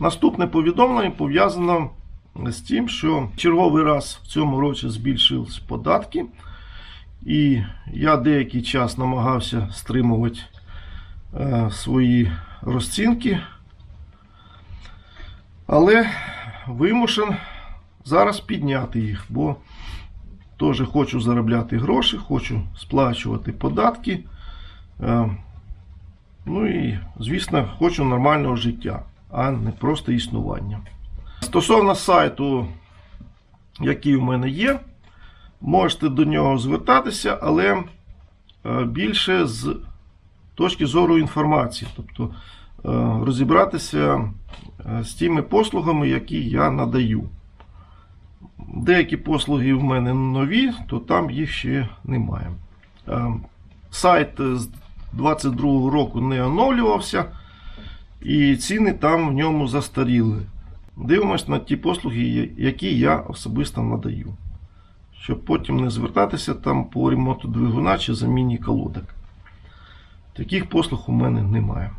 Наступне повідомлення пов'язано з тим, що черговий раз в цьому році збільшились податки, і я деякий час намагався стримувати е, свої розцінки, але вимушен зараз підняти їх, бо теж хочу заробляти гроші, хочу сплачувати податки. Е, Ну і, звісно, хочу нормального життя, а не просто існування. Стосовно сайту, який у мене є, можете до нього звертатися, але е, більше з точки зору інформації, тобто е, розібратися е, з тими послугами, які я надаю. Деякі послуги в мене нові, то там їх ще немає. Сайт з 22 року не оновлювався, і ціни там в ньому застаріли. Дивимось на ті послуги, які я особисто надаю. Щоб потім не звертатися там по ремонту двигуна чи заміні колодок. Таких послуг у мене немає.